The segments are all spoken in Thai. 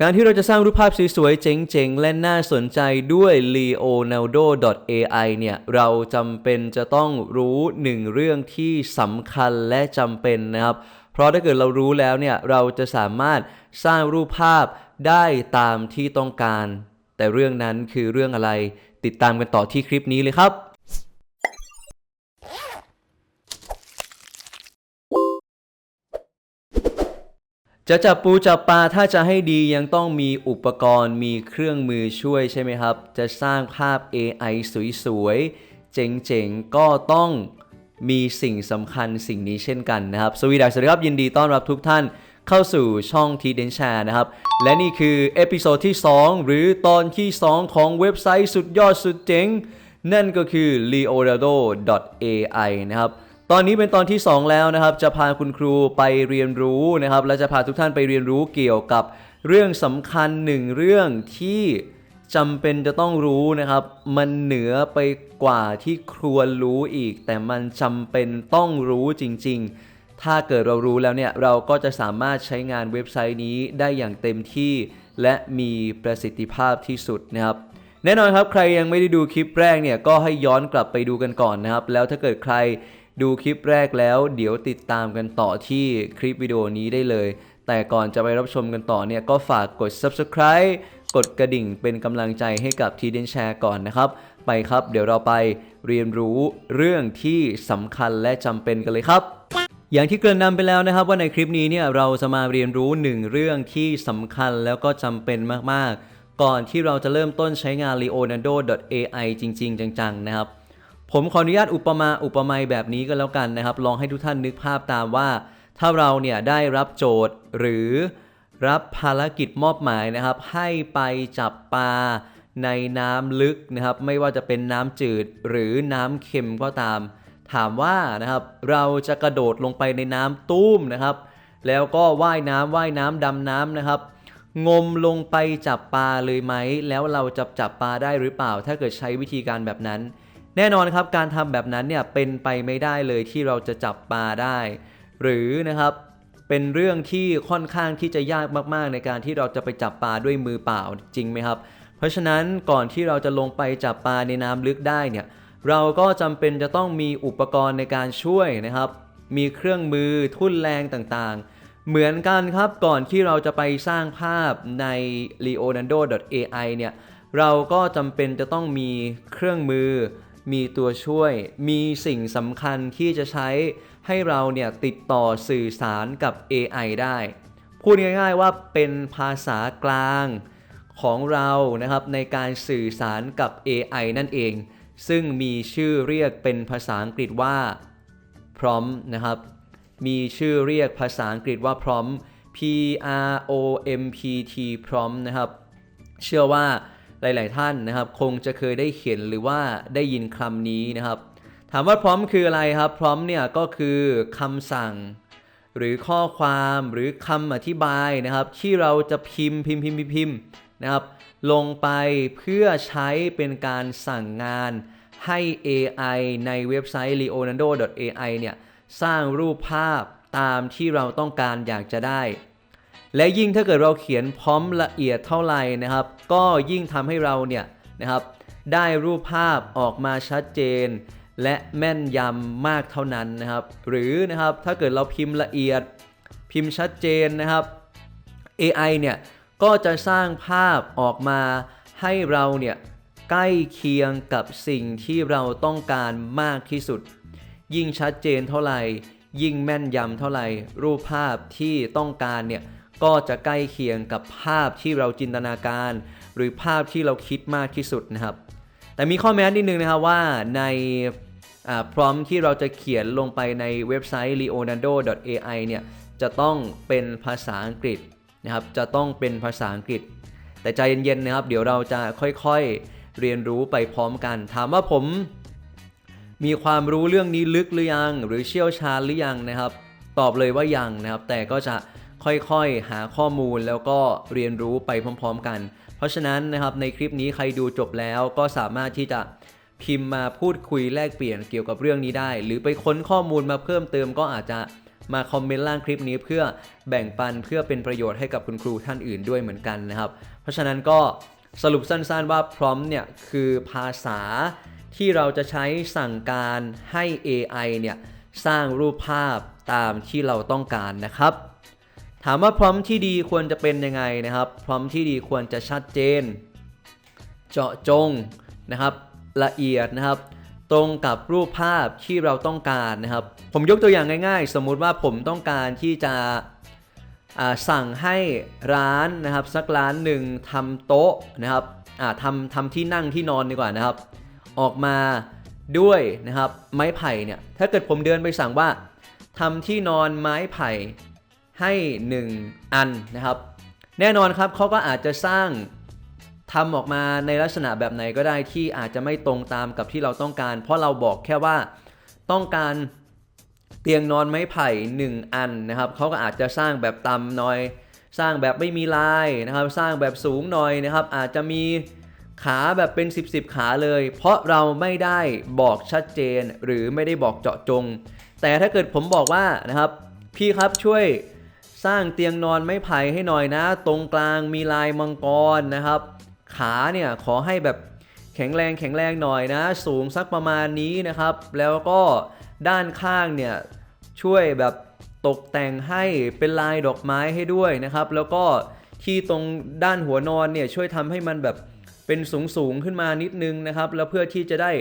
การที่เราจะสร้างรูปภาพสวยๆ เจ๋งๆ และน่าสนใจด้วย leonardo.ai เนี่ย เราจำเป็นจะต้องรู้หนึ่งเรื่องที่สำคัญและจำเป็นนะครับ เพราะถ้าเกิดเรารู้แล้วเนี่ย เราจะสามารถสร้างรูปภาพได้ตามที่ต้องการ แต่เรื่องนั้นคือเรื่องอะไร ติดตามกันต่อที่คลิปนี้เลยครับ จะจับปูจับปลาถ้าจะให้ดียังต้องมีอุปกรณ์มีเครื่องมือช่วยใช่ไหมครับ จะสร้างภาพ AI สวยๆ เจ๋งๆ ก็ต้องมีสิ่งสำคัญสิ่งนี้เช่นกันนะครับ สวีดัสสวัสดีครับยินดีต้อนรับทุกท่านเข้าสู่ช่องทีเดนแชร์นะครับ และนี่คือเอพิโซดที่ 2 หรือตอนที่ 2 ของเว็บไซต์สุดยอดสุดเจ๋ง นั่นก็คือ leonardo.ai นะครับ ตอนนี้เป็นตอนที่ 2 แล้วนะครับ จะพาคุณครูไปเรียนรู้นะครับ และจะพาทุกท่านไปเรียนรู้เกี่ยวกับเรื่องสำคัญหนึ่งเรื่องที่จำเป็นจะต้องรู้นะครับ มันเหนือไปกว่าที่ครวรรู้อีก แต่มันจำเป็นต้องรู้จริง ๆ ถ้าเกิดเรารู้แล้วเนี่ย เราก็จะสามารถใช้งานเว็บไซต์นี้ได้อย่างเต็มที่ และมีประสิทธิภาพที่สุดนะครับแน่นอนครับใครยังไม่ได้ดูคลิปแรกเนี่ยก็ให้ย้อนกลับไปดูกันก่อนนะครับ แล้วถ้าเกิดใคร ดูคลิปแรกแล้วเดี๋ยวติดตามกันต่อที่คลิปวิดีโอนี้ได้เลย แต่ก่อนจะไปรับชมกันต่อเนี่ยก็ฝากกด subscribe กดกระดิ่งเป็นกำลังใจให้กับทีเดนแชร์ก่อนนะครับ ไปครับเดี๋ยวเราไปเรียนรู้เรื่องที่สำคัญและจำเป็นกันเลยครับ อย่างที่เกริ่นนำไปแล้วนะครับ ว่าในคลิปนี้เนี่ยเราจะมาเรียนรู้หนึ่งเรื่องที่สำคัญแล้วก็จำเป็นมากๆ ก่อนที่เราจะเริ่มต้นใช้งาน leonardo.ai จริง ๆ จังๆนะครับ ผมขออนุญาตอุปมาอุปไมยแบบนี้ก็แล้วกันนะครับ ลองให้ทุกท่านนึกภาพตามว่า ถ้าเราเนี่ยได้รับโจทย์หรือรับภารกิจมอบหมายนะครับ ให้ไปจับปลาในน้ำลึกนะครับ ไม่ว่าจะเป็นน้ำจืดหรือน้ำเค็มก็ตาม ถามว่านะครับเราจะกระโดดลงไปในน้ำตุ้มนะครับ แล้วก็ว่ายน้ำว่ายน้ำดำน้ำนะครับ งมลงไปจับปลาเลยไหม แล้วเราจะจับปลาได้หรือเปล่า ถ้าเกิดใช้วิธีการแบบนั้น แน่นอนครับการทำแบบนั้นเนี่ยเป็นไปไม่ได้เลยที่เราจะจับปลาได้ หรือนะครับเป็นเรื่องที่ค่อนข้างที่จะยากมากๆ ในการที่เราจะไปจับปลาด้วยมือเปล่าจริงไหมครับ เพราะฉะนั้นก่อนที่เราจะลงไปจับปลาในน้ำลึกได้เนี่ยเราก็จำเป็นจะต้องมีอุปกรณ์ในการช่วยนะครับ มีเครื่องมือทุ่นแรงต่างๆ เหมือนกันครับก่อนที่เราจะไปสร้างภาพใน leonardo.ai เนี่ยเราก็จำเป็นจะต้องมีเครื่องมือ มีตัวช่วย มีสิ่งสำคัญที่จะใช้ให้เราเนี่ยติดต่อสื่อสารกับ AI ได้ พูดง่ายๆว่าเป็นภาษากลางของเรานะครับในการสื่อสารกับ AI นั่นเอง ซึ่งมีชื่อเรียกเป็นภาษาอังกฤษว่า prompt นะครับ มีชื่อเรียกภาษาอังกฤษว่า prompt P R O M P T prompt นะครับ เชื่อว่า หลาย ๆ ท่านนะครับ คงจะเคยได้เห็นหรือว่าได้ยินคำนี้นะครับ ถามว่าพร้อมคืออะไรครับ พร้อมเนี่ยก็คือคำสั่ง หรือข้อความหรือคำอธิบายนะครับ ที่เราจะพิมพ์พิมพ์พิมพ์พิมพ์นะครับ ลงไปเพื่อใช้เป็นการสั่งงานให้ AI ในเว็บไซต์ leonardo.ai เนี่ยสร้างรูปภาพตามที่เราต้องการอยากจะได้ และยิ่งถ้าเกิดเราเขียนพร้อมละเอียดเท่าไหร่นะครับ ก็ยิ่งทำให้เราเนี่ยนะครับ ได้รูปภาพออกมาชัดเจน และแม่นยำมากเท่านั้นนะครับ หรือนะครับถ้าเกิดเราพิมพ์ละเอียด พิมพ์ชัดเจนนะครับ AI เนี่ยก็จะสร้างภาพออกมาให้เราเนี่ยใกล้เคียงกับสิ่งที่เราต้องการมากที่สุด ยิ่งชัดเจนเท่าไหร่ ยิ่งแม่นยำเท่าไหร่ รูปภาพที่ต้องการเนี่ย ก็จะใกล้เคียงกับภาพที่เราจินตนาการ หรือภาพที่เราคิดมากที่สุดนะครับ แต่มีข้อแม้นิดนึงนะครับว่าในพร้อมที่เราจะเขียนลงไปในเว็บไซต์ leonardo.ai เนี่ยจะต้องเป็นภาษาอังกฤษนะครับจะต้องเป็นภาษาอังกฤษ แต่ใจเย็นๆนะครับ เดี๋ยวเราจะค่อยๆเรียนรู้ไปพร้อมกัน ถามว่าผมมีความรู้เรื่องนี้ลึกหรือยัง หรือเชี่ยวชาญหรือยังนะครับ ตอบเลยว่ายังนะครับ แต่ก็จะ ค่อยๆ หาข้อมูลแล้วก็เรียนรู้ไปพร้อมๆกัน เพราะฉะนั้นนะครับในคลิปนี้ใครดูจบแล้วก็สามารถที่จะพิมพ์มาพูดคุยแลกเปลี่ยนเกี่ยวกับเรื่องนี้ได้ หรือไปค้นข้อมูลมาเพิ่มเติมก็อาจจะมาคอมเมนต์ล่างคลิปนี้เพื่อแบ่งปันเพื่อเป็นประโยชน์ให้กับคุณครูท่านอื่นด้วยเหมือนกันนะครับ เพราะฉะนั้นก็สรุปสั้นๆว่าพร้อมเนี่ยคือภาษาที่เราจะใช้สั่งการให้ AI เนี่ยสร้างรูปภาพตามที่เราต้องการนะครับ ถามว่าพร้อมที่ดีควรจะเป็นยังไงนะครับ พร้อมที่ดีควรจะชัดเจน เจาะจงนะครับ ละเอียดนะครับ ตรงกับรูปภาพที่เราต้องการนะครับ ผมยกตัวอย่างง่าย ๆ สมมุติว่าผมต้องการที่จะสั่งให้ร้านนะครับสักร้านหนึ่งทำโต๊ะนะครับทำทำที่นั่งที่นอนดีกว่านะครับ ออกมาด้วยนะครับไม้ไผ่เนี่ยถ้าเกิดผมเดินไปสั่งว่าทำที่นอนไม้ไผ่ ให้ 1 อันนะครับ แน่นอนครับเขาก็อาจจะสร้างทำออกมาในลักษณะแบบไหนก็ได้ที่อาจจะไม่ตรงตามกับที่เราต้องการ เพราะเราบอกแค่ว่าต้องการเตียงนอนไม้ไผ่ 1 อันนะครับเขาก็อาจจะสร้างแบบต่ำหน่อย สร้างแบบไม่มีลายนะครับ สร้างแบบสูงหน่อยนะครับ อาจจะมีขาแบบเป็น 10บสขาเลย เพราะเราไม่ได้บอกชัดเจนหรือไม่ได้บอกเจาะจง แต่ถ้าเกิดผมบอกว่านะครับ พี่ครับช่วย สร้างเตียงนอนไม้ไผ่ให้หน่อยนะ ตรงกลางมีลายมังกรนะครับ ขาเนี่ยขอให้แบบแข็งแรงแข็งแรงหน่อยนะ สูงสักประมาณนี้นะครับ แล้วก็ด้านข้างเนี่ยช่วยแบบตกแต่งให้เป็นลายดอกไม้ให้ด้วยนะครับ แล้วก็ที่ตรงด้านหัวนอนเนี่ยช่วยทำให้มันแบบเป็นสูงสูงขึ้นมานิดนึงนะครับ แล้วเพื่อที่จะได้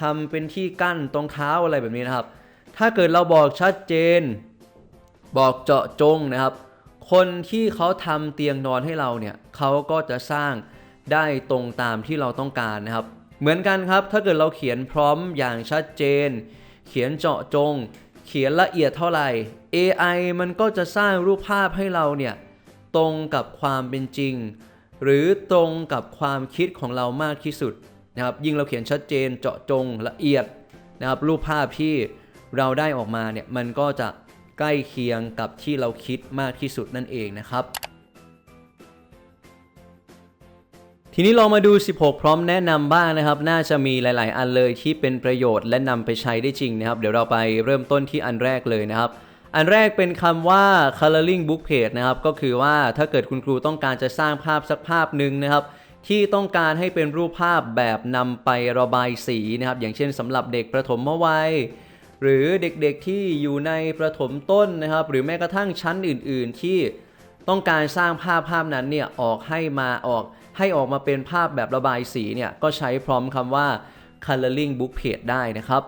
ทำเป็นที่กั้นตรงเท้าอะไรแบบนี้นะครับ ถ้าเกิดเราบอกชัดเจน บอกเจาะจงนะครับ คนที่เขาทำเตียงนอนให้เราเนี่ยเขาก็จะสร้างได้ตรงตามที่เราต้องการนะครับ เหมือนกันครับ ถ้าเกิดเราเขียนพร้อมอย่างชัดเจน เขียนเจาะจง เขียนละเอียดเท่าไหร่ AI มันก็จะสร้างรูปภาพให้เราเนี่ยตรงกับความเป็นจริง หรือตรงกับความคิดของเรามากที่สุดนะครับ ยิ่งเราเขียนชัดเจนเจาะจงละเอียดนะครับ รูปภาพที่เราได้ออกมาเนี่ยมันก็จะ ใกล้เคียงกับที่เราคิดมากที่สุดนั่นเองนะครับ ทีนี้เรามาดู 16 พร้อมแนะนำบ้างนะครับ น่าจะมีหลาย ๆ อันเลยที่เป็นประโยชน์และนำไปใช้ได้จริงนะครับ เดี๋ยวเราไปเริ่มต้นที่อันแรกเลยนะครับอันแรกเป็นคำว่า coloring book page นะครับ ก็คือว่าถ้าเกิดคุณครูต้องการจะสร้างภาพสักภาพหนึ่งนะครับ ที่ต้องการให้เป็นรูปภาพแบบนำไประบายสีนะครับ อย่างเช่นสำหรับเด็กประถมวัย หรือเด็กๆที่อยู่ในประถมต้นนะครับ หรือแม้กระทั่งชั้นอื่นๆ ที่ต้องการสร้างภาพภาพนั้นเนี่ยออกให้มาออกให้ออกมาเป็นภาพแบบระบายสีเนี่ยก็ใช้พร้อมคำว่า coloring book page ได้นะครับ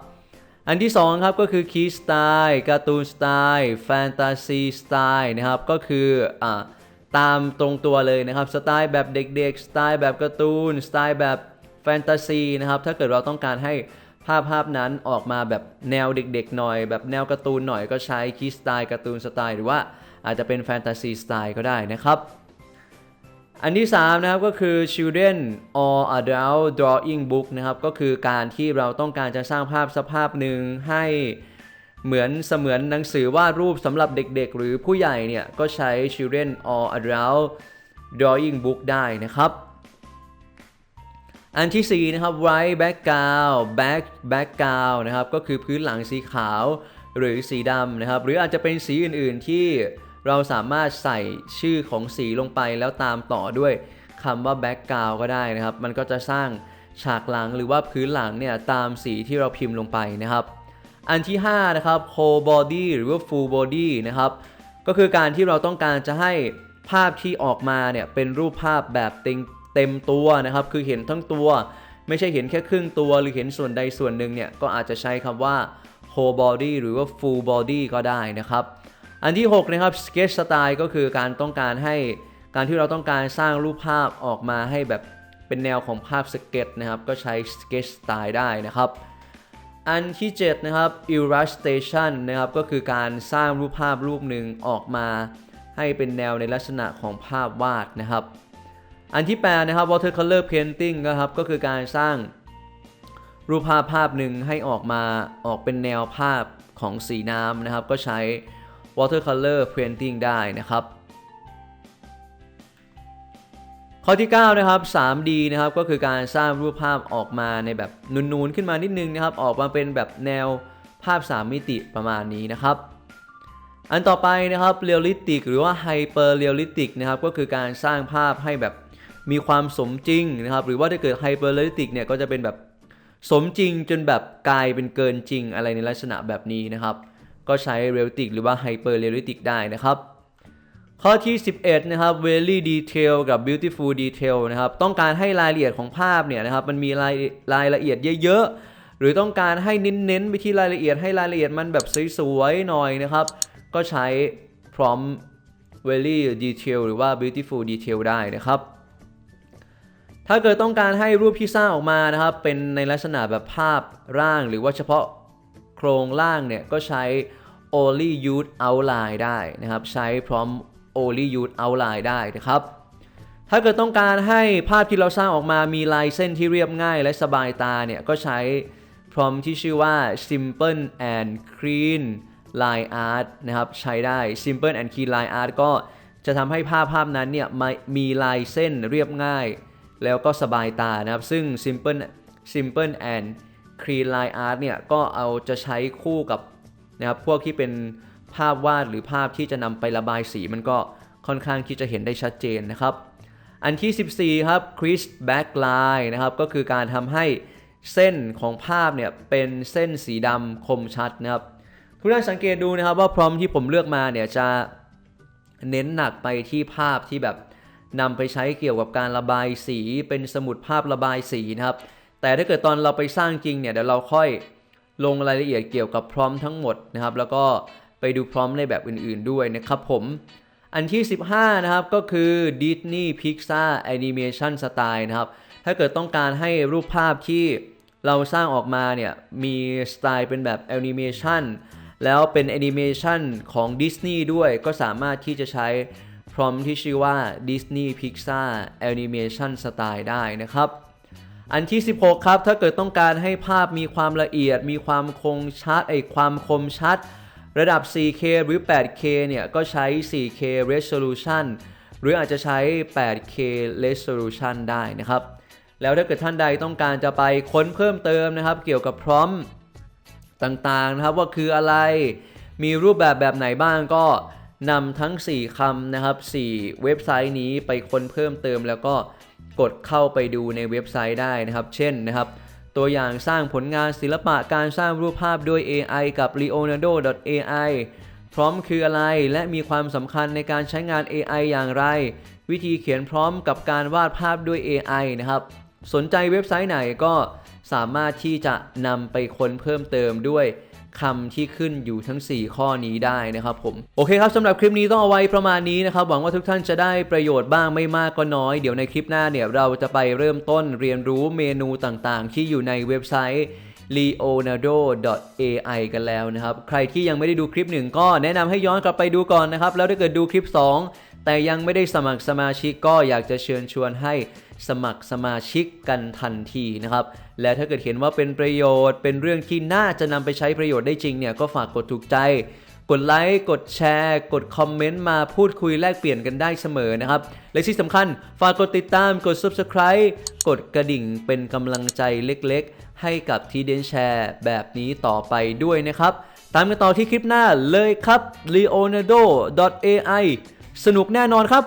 อันที่สองครับก็คือ key style การ์ตูนสไตล์ fantasy style นะครับก็คืออ่าตามตรงตัวเลยนะครับสไตล์แบบเด็กๆ สไตล์แบบการ์ตูน สไตล์แบบแฟนตาซีนะครับถ้าเกิดเราต้องการให้ ภาพภาพนั้นออกมาแบบแนวเด็กๆหน่อย แบบแนวการ์ตูนหน่อยก็ใช้ key style การ์ตูนสไตล์หรือว่าอาจจะเป็นแฟนตาซีสไตล์ก็ได้นะครับ อันที่ 3 นะครับก็คือ children or adult drawing book นะครับก็คือการที่เราต้องการจะสร้างภาพสภาพหนึ่งให้เหมือนเสมือนหนังสือวาดรูปสำหรับเด็กๆ หรือผู้ใหญ่เนี่ย ก็ใช้ children or adult drawing book ได้นะครับ อันที่ 4 นะครับ white background back background นะครับ ก็คือพื้นหลังสีขาวหรือสีดำนะครับ หรืออาจจะเป็นสีอื่นๆที่เราสามารถใส่ชื่อของสีลงไปแล้วตามต่อด้วยคำว่า background ก็ได้นะครับ มันก็จะสร้างฉากหลังหรือว่าพื้นหลังเนี่ยตามสีที่เราพิมพ์ลงไปนะครับ อันที่ 5 นะครับ whole body หรือว่า full body นะครับ ก็คือการที่เราต้องการจะให้ภาพที่ออกมาเนี่ยเป็นรูปภาพแบบเต็ม เต็มตัวนะครับ คือเห็นทั้งตัว ไม่ใช่เห็นแค่ครึ่งตัว หรือเห็นส่วนใดส่วนหนึ่งเนี่ย ก็อาจจะใช้คำว่า whole body หรือว่า full body ก็ได้นะครับ อันที่ 6 นะครับ sketch style ก็คือการต้องการให้การที่เราต้องการสร้างรูปภาพออกมาให้แบบเป็นแนวของภาพสเก็ตนะครับ ก็ใช้ sketch style ได้นะครับอันที่ 7 นะครับ illustration นะครับ ก็คือการสร้างรูปภาพรูปหนึ่งออกมา ให้เป็นแนวในลักษณะของภาพวาดนะครับ อันที่ 8 นะครับ watercolor painting นะครับก็คือการสร้างรูปภาพภาพหนึ่งให้ออกมาออกเป็นแนวภาพของสีน้ำนะครับ ก็ใช้ watercolor painting ได้นะครับ ข้อที่ 9 นะครับ 3D นะครับก็คือการสร้างรูปภาพออกมาในแบบนูนๆ ขึ้นมานิดนึงนะครับ ออกมาเป็นแบบแนวภาพ 3 มิติประมาณนี้นะครับ อันต่อไปนะครับเรียลลิติกหรือว่าไฮเปอร์เรียลลิติกนะครับก็คือการสร้างภาพให้แบบ มีความสมจริงนะครับ หรือว่าถ้าเกิดไฮเปอร์เรียลติกเนี่ยก็จะเป็นแบบสมจริงจนแบบกลายเป็นเกินจริงอะไรในลักษณะแบบนี้นะครับ ก็ใช้เรลติกหรือว่าไฮเปอร์เรลติกได้นะครับ ข้อที่ 11 นะครับ very detail กับ beautiful detail นะครับ ต้องการให้รายละเอียดของภาพเนี่ยนะครับ มันมีรายรายละเอียดเยอะๆ หรือต้องการให้เน้นๆ ไปที่รายละเอียดให้รายละเอียดมันแบบสวยๆ หน่อยนะครับ ก็ใช้ prompt very detail หรือว่า beautiful detail ได้นะครับ ถ้าเกิดต้องการให้รูปที่สร้างออกมานะครับ เป็นในลักษณะแบบภาพร่างหรือว่าเฉพาะโครงร่างเนี่ย ก็ใช้ only use outline ได้นะครับ ใช้พร้อม only use outline ได้นะครับ ถ้าเกิดต้องการให้ภาพที่เราสร้างออกมามีลายเส้นที่เรียบง่ายและสบายตาเนี่ย ก็ใช้พร้อมที่ชื่อว่า simple and clean line art นะครับ ใช้ได้ simple and clean line art ก็จะทำให้ภาพภาพนั้นเนี่ยมีลายเส้นเรียบง่าย แล้วก็สบายตานะครับ ซึ่ง simple simple and clean line art เนี่ยก็เอาจะใช้คู่กับนะครับพวกที่เป็นภาพวาดหรือภาพที่จะนำไประบายสีมันก็ค่อนข้างที่จะเห็นได้ชัดเจนนะครับ อันที่ 14 ครับ crisp backline นะครับ ก็คือการทำให้เส้นของภาพเนี่ยเป็นเส้นสีดำคมชัดนะครับ ทุกท่านสังเกตดูนะครับว่าพร้อมที่ผมเลือกมาเนี่ยจะเน้นหนักไปที่ภาพที่แบบ นำไปใช้เกี่ยวกับการระบายสีเป็นสมุดภาพระบายสีนะครับ แต่ถ้าเกิดตอนเราไปสร้างจริงเนี่ยเดี๋ยวเราค่อยลงรายละเอียดเกี่ยวกับพร้อมทั้งหมดนะครับ แล้วก็ไปดูพร้อมในแบบอื่นๆด้วยนะครับผม อันที่ 15 นะครับก็คือ Disney Pixar Animation Style นะครับ ถ้าเกิดต้องการให้รูปภาพที่เราสร้างออกมาเนี่ยมีสไตล์เป็นแบบแอนิเมชันแล้วเป็นแอนิเมชันของ Disney ด้วยก็สามารถที่จะใช้ พร้อมที่ชื่อว่า Disney Pixar Animation Style ได้นะครับ อันที่ 16 ครับ ถ้าเกิดต้องการให้ภาพมีความละเอียด มีความคงชัดไอความคมชัด ระดับ 4K หรือ 8K เนี่ย ก็ใช้ 4K resolution หรืออาจจะใช้ 8K resolution ได้นะครับ แล้วถ้าเกิดท่านใดต้องการจะไปค้นเพิ่มเติมนะครับ เกี่ยวกับพร้อมต่างๆนะครับว่าคืออะไร มีรูปแบบแบบไหนบ้างก็ นำทั้ง 4คำนะครับ 4 เว็บไซต์นี้ไปค้นเพิ่มเติม แล้วก็กดเข้าไปดูในเว็บไซต์ได้นะครับ เช่นนะครับ ตัวอย่างสร้างผลงานศิลปะการสร้างรูปภาพด้วย AI กับ Leonardo.ai พร้อมคืออะไรและมีความสำคัญในการใช้งาน AI อย่างไร วิธีเขียนพร้อมกับการวาดภาพด้วย AI นะครับ สนใจเว็บไซต์ไหนก็ สามารถที่จะนำไปค้นเพิ่มเติมด้วยคำที่ขึ้นอยู่ทั้ง 4 ข้อนี้ได้นะครับผม โอเคครับสำหรับคลิปนี้ต้องเอาไว้ประมาณนี้นะครับ หวังว่าทุกท่านจะได้ประโยชน์บ้างไม่มากก็น้อย เดี๋ยวในคลิปหน้าเนี่ยเราจะไปเริ่มต้นเรียนรู้เมนูต่างๆ ที่อยู่ในเว็บไซต์ leonardo.ai กันแล้วนะครับ ใครที่ยังไม่ได้ดูคลิปหนึ่งก็แนะนำให้ย้อนกลับไปดูก่อนนะครับ แล้วถ้าเกิดดูคลิป 2 แต่ยังไม่ได้สมัครสมาชิกก็อยากจะเชิญชวนให้ สมัครสมาชิกกันทันทีนะครับ และถ้าเกิดเห็นว่าเป็นประโยชน์ เป็นเรื่องที่น่าจะนำไปใช้ประโยชน์ได้จริงเนี่ยก็ฝากกดถูกใจ กดไลค์ กดแชร์ กดคอมเมนต์มาพูดคุยแลกเปลี่ยนกันได้เสมอนะครับ และที่สำคัญฝากกดติดตาม กด Subscribe กดกระดิ่งเป็นกำลังใจเล็กๆ ให้กับทีเดนแชร์แบบนี้ต่อไปด้วยนะครับ ตามกันต่อที่คลิปหน้าเลยครับ leonardo.ai สนุกแน่นอนครับ